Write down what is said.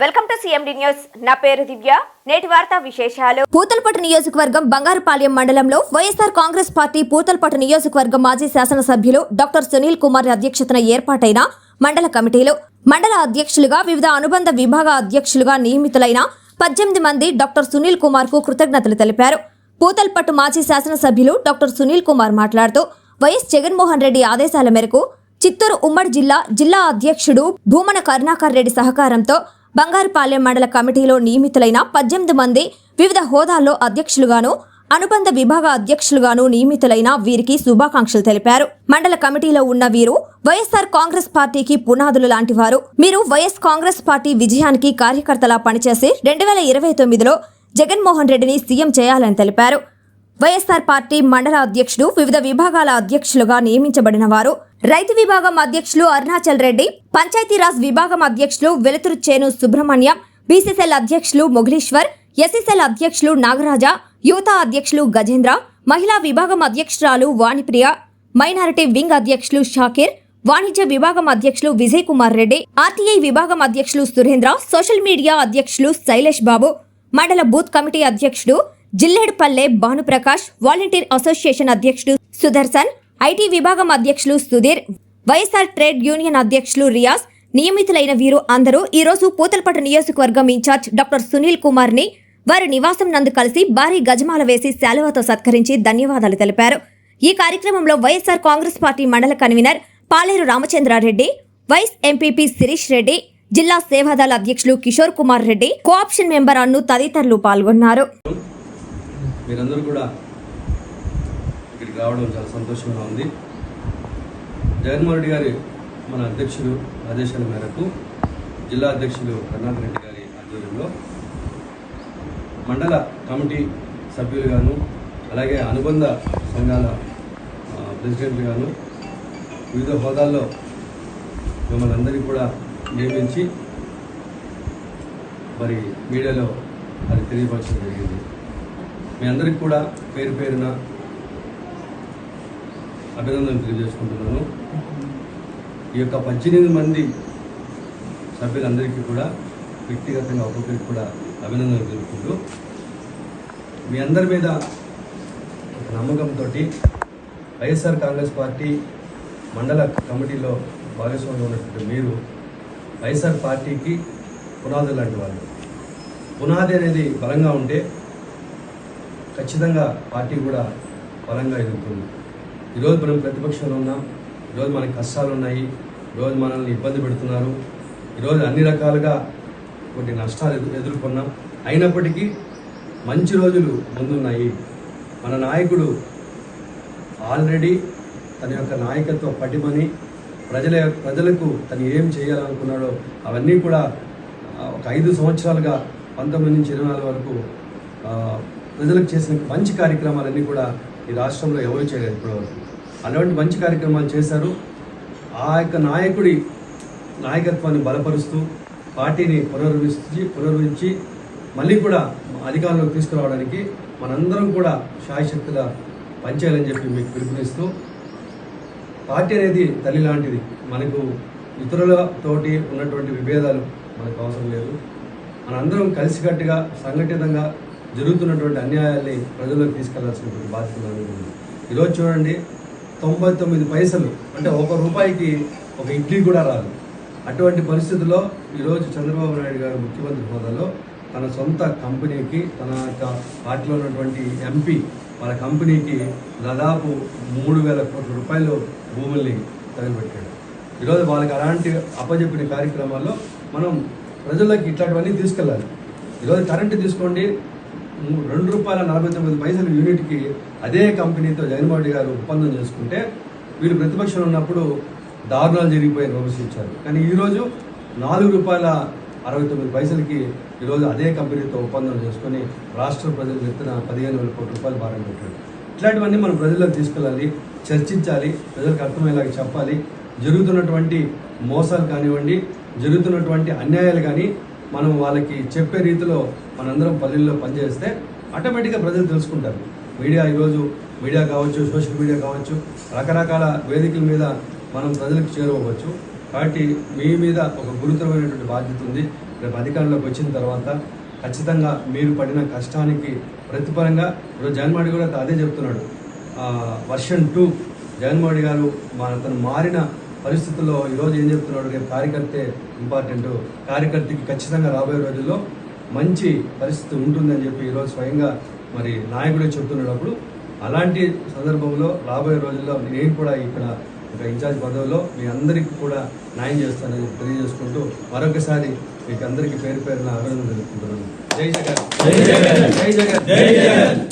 Welcome to CMD news నా పేరు దివ్య. నేటి వార్తా విశేషాలు. పూతలపట్టు నియోజకవర్గం బంగారుపాలెం మండలంలో వైఎస్ఆర్ కాంగ్రెస్ పార్టీ పూతలపట్టు నియోజకవర్గం మాజీ శాసనసభ్యులు డాక్టర్ సునీల్ కుమార్ అధ్యక్షతన ఏర్పాటైన మండల కమిటీలు. మండల అధ్యక్షులుగా వివిధ అనుబంధ విభాగ అధ్యక్షులుగా నియమితులైన పద్దెనిమిది మంది డాక్టర్ సునీల్ కుమార్కు కృతజ్ఞతలు తెలిపారు. పూతల్పట్టు మాజీ శాసనసభ్యులు డాక్టర్ సునీల్ కుమార్ మాట్లాడుతూ వైఎస్ జగన్మోహన్ రెడ్డి ఆదేశాల మేరకు చిత్తూరు ఉమ్మడి జిల్లా జిల్లా అధ్యక్షుడు భూమన కరుణాకర్ రెడ్డి సహకారంతో బంగారుపాలెం మండల కమిటీలో నియమితులైన పద్దెనిమిది మంది వివిధ హోదాల్లో అధ్యక్షులుగాను అనుబంధ విభాగ అధ్యక్షులుగాను నియమితులైన వీరికి శుభాకాంక్షలు తెలిపారు. మండల కమిటీలో ఉన్న వీరు వైఎస్ఆర్ కాంగ్రెస్ పార్టీకి పునాదులు లాంటి వారు మీరు వైఎస్ కాంగ్రెస్ పార్టీ విజయానికి కార్యకర్తలా పనిచేసి రెండు వేల ఇరవై తొమ్మిదిలో జగన్మోహన్ రెడ్డిని సీఎం చేయాలని తెలిపారు. వైఎస్ఆర్ పార్టీ మండల అధ్యక్షుడు వివిధ విభాగాల అధ్యక్షులుగా నియమించబడిన వారు. రైతు విభాగం అధ్యక్షులు అరుణాచల్ రెడ్డి పంచాయతీరాజ్ విభాగం అధ్యక్షులు వెలుతురు చేను సుబ్రహ్మణ్యం బీసీసీఎల్ అధ్యక్షులు మొఘలీశ్వర్ ఎస్ఎస్ఎల్ అధ్యక్షులు నాగరాజ యువత అధ్యక్షులు గజేంద్ర మహిళా విభాగం అధ్యక్షురాలు వాణిప్రియ మైనారిటీ వింగ్ అధ్యక్షులు షాకిర్ వాణిజ్య విభాగం అధ్యక్షులు విజయ్ కుమార్ రెడ్డి ఆర్టీఐ విభాగం అధ్యక్షులు సురేంద్ర సోషల్ మీడియా అధ్యక్షులు శైలేష్ బాబు మండల బూత్ కమిటీ అధ్యక్షుడు జిల్లేడుపల్లె భానుప్రకాష్ వాలంటీర్ అసోసియేషన్ అధ్యక్షుడు సుదర్శన్ ఐటీ విభాగం అధ్యక్షులు సుధీర్ వైఎస్ఆర్ ట్రేడ్ యూనియన్ అధ్యక్షులు రియాజ్ నియమితులైన వీరు అందరూ ఈరోజు రోజు పూతలపట్టు నియోజకవర్గం ఇన్ఛార్జ్ డాక్టర్ సునీల్ కుమార్ని వారి నివాసం నందు కలిసి భారీ గజమాల వేసి శాలువాతో సత్కరించి ధన్యవాదాలు తెలిపారు. ఈ కార్యక్రమంలో వైఎస్ఆర్ కాంగ్రెస్ పార్టీ మండల convenor Paleru Ramachandra Reddy vice MPP Sirish Reddy జిల్లా సేవాదళ అధ్యక్షులు కిషోర్ కుమార్ రెడ్డి కోఆప్షన్ మెంబర్ అన్ను తదితరులు పాల్గొన్నారు. మీరందరూ కూడా ఇక్కడికి రావడం చాలా సంతోషంగా ఉంది. జగన్మోహన్ రెడ్డి గారి మన అధ్యక్షులు ఆదేశాల మేరకు జిల్లా అధ్యక్షులు కర్ణాకర్ రెడ్డి గారి ఆధ్వర్యంలో మండల కమిటీ సభ్యులుగాను అలాగే అనుబంధ సంఘాల ప్రెసిడెంట్లుగాను వివిధ హోదాల్లో మిమ్మల్ని అందరికీ కూడా నియమించి మరి మీడియాలో అది తెలియపరచడం జరిగింది. మీ అందరికి కూడా పేరు పేరున అభినందనలు తెలియజేసుకుంటున్నాను. ఈ యొక్క పద్దెనిమిది మంది సభ్యులందరికీ కూడా వ్యక్తిగతంగా ఒక్కొక్కరికి కూడా అభినందనలు తెలుపుకుంటూ మీ అందరి మీద ఒక నమ్మకంతో వైఎస్ఆర్ కాంగ్రెస్ పార్టీ మండల కమిటీలో భాగస్వామ్యం ఉన్నటువంటి మీరు వైఎస్ఆర్ పార్టీకి పునాది లాంటి వాళ్ళు. పునాది అనేది బలంగా ఉంటే ఖచ్చితంగా పార్టీ కూడా బలంగా ఎదుగుతుంది. ఈరోజు మనం ప్రతిపక్షంలో ఉన్నాం. ఈరోజు మనకి కష్టాలు ఉన్నాయి ఈరోజు మనల్ని ఇబ్బంది పెడుతున్నారు. ఈరోజు అన్ని రకాలుగా కొన్ని నష్టాలు ఎదు ఎదుర్కొన్నాం. అయినప్పటికీ మంచి రోజులు ముందున్నాయి. మన నాయకుడు ఆల్రెడీ తన యొక్క నాయకత్వ పటిమని ప్రజల ప్రజలకు తను ఏం చేయాలనుకున్నాడో అవన్నీ కూడా ఒక ఐదు సంవత్సరాలుగా పంతొమ్మిది నుంచి ఇరవై నాలుగు వరకు ప్రజలకు చేసిన మంచి కార్యక్రమాలన్నీ కూడా ఈ రాష్ట్రంలో ఎవరు చేయలేదు ఇప్పటివరకు అలాంటి మంచి కార్యక్రమాలు చేశారు. ఆ యొక్క నాయకుడి నాయకత్వాన్ని బలపరుస్తూ పార్టీని పునర్వించి పునర్వించి మళ్ళీ కూడా అధికారంలోకి తీసుకురావడానికి మనందరం కూడా శాయశక్తిగా పనిచేయాలని చెప్పి మీకు పిలుపునిస్తూ పార్టీ అనేది తల్లి లాంటిది. మనకు ఇతరులతోటి ఉన్నటువంటి విభేదాలు మనకు అవసరం లేదు. మనందరం కలిసికట్టుగా సంఘటితంగా జరుగుతున్నటువంటి అన్యాయాల్ని ప్రజల్లోకి తీసుకెళ్ళాల్సినటువంటి బాధ్యత ఉంది. ఈరోజు చూడండి తొంభై తొమ్మిది పైసలు అంటే ఒక రూపాయికి ఒక ఇడ్లీ కూడా రాదు. అటువంటి పరిస్థితుల్లో ఈరోజు చంద్రబాబు నాయుడు గారు ముఖ్యమంత్రి హోదాలో తన సొంత కంపెనీకి తన యొక్క పార్టీలో ఉన్నటువంటి ఎంపీ వాళ్ళ కంపెనీకి దాదాపు మూడు వేల కోట్ల రూపాయలు భూముల్ని తగలబెట్టాడు. ఈరోజు వాళ్ళకి అలాంటి అప్పజెప్పిన కార్యక్రమాల్లో మనం ప్రజల్లోకి ఇట్లాంటివన్నీ తీసుకెళ్ళాలి. ఈరోజు కరెంటు తీసుకోండి రెండు రూపాయల నలభై తొమ్మిది పైసలు యూనిట్కి అదే కంపెనీతో జగన్మోహన్ రెడ్డి గారు ఒప్పందం చేసుకుంటే వీళ్ళు ప్రతిపక్షంలో ఉన్నప్పుడు దారుణాలు జరిగిపోయి విమర్శించారు కానీ ఈరోజు నాలుగు రూపాయల అరవై తొమ్మిది పైసలకి ఈరోజు అదే కంపెనీతో ఒప్పందం చేసుకొని రాష్ట్ర ప్రజలు ఎత్తున పదిహేను వేల కోట్ల రూపాయలు భారం పెట్టాడు ఇట్లాంటివన్నీ మనం ప్రజల్లోకి తీసుకెళ్ళాలి చర్చించాలి ప్రజలకు అర్థమయ్యేలాగా చెప్పాలి. జరుగుతున్నటువంటి మోసాలు కానివ్వండి జరుగుతున్నటువంటి అన్యాయాలు కానీ మనం వాళ్ళకి చెప్పే రీతిలో మనందరం పల్లెల్లో పనిచేస్తే ఆటోమేటిక్గా ప్రజలు తెలుసుకుంటారు. మీడియా ఈరోజు మీడియా కావచ్చు సోషల్ మీడియా కావచ్చు రకరకాల వేదికల మీద మనం ప్రజలకు చేరవచ్చు కాబట్టి మీ మీద ఒక గురుతరమైనటువంటి బాధ్యత ఉంది. రేపు అధికారంలోకి వచ్చిన తర్వాత ఖచ్చితంగా మీరు పడిన కష్టానికి ప్రతిఫలంగా ఇప్పుడు జగన్మోహన్ కూడా అదే చెప్తున్నాడు. వర్షన్ టూ జగన్మోహన్ గారు మన తను మారిన పరిస్థితుల్లో ఈరోజు ఏం చెప్తున్నాడు రేపు కార్యకర్తే ఇంపార్టెంట్. కార్యకర్తకి ఖచ్చితంగా రాబోయే రోజుల్లో మంచి పరిస్థితి ఉంటుందని చెప్పి ఈరోజు స్వయంగా మరి నాయకుడే చెప్తున్నప్పుడు అలాంటి సందర్భంలో రాబోయే రోజుల్లో నేను కూడా ఇక్కడ ఒక ఇన్ఛార్జ్ పదవిలో మీ అందరికీ కూడా న్యాయం చేస్తానని తెలియజేసుకుంటూ మరొకసారి మీకు అందరికీ పేరు పేరున అభినందన తెలుపుకుంటున్నాను. జై జగన్. జై జగన్. జై జగన్.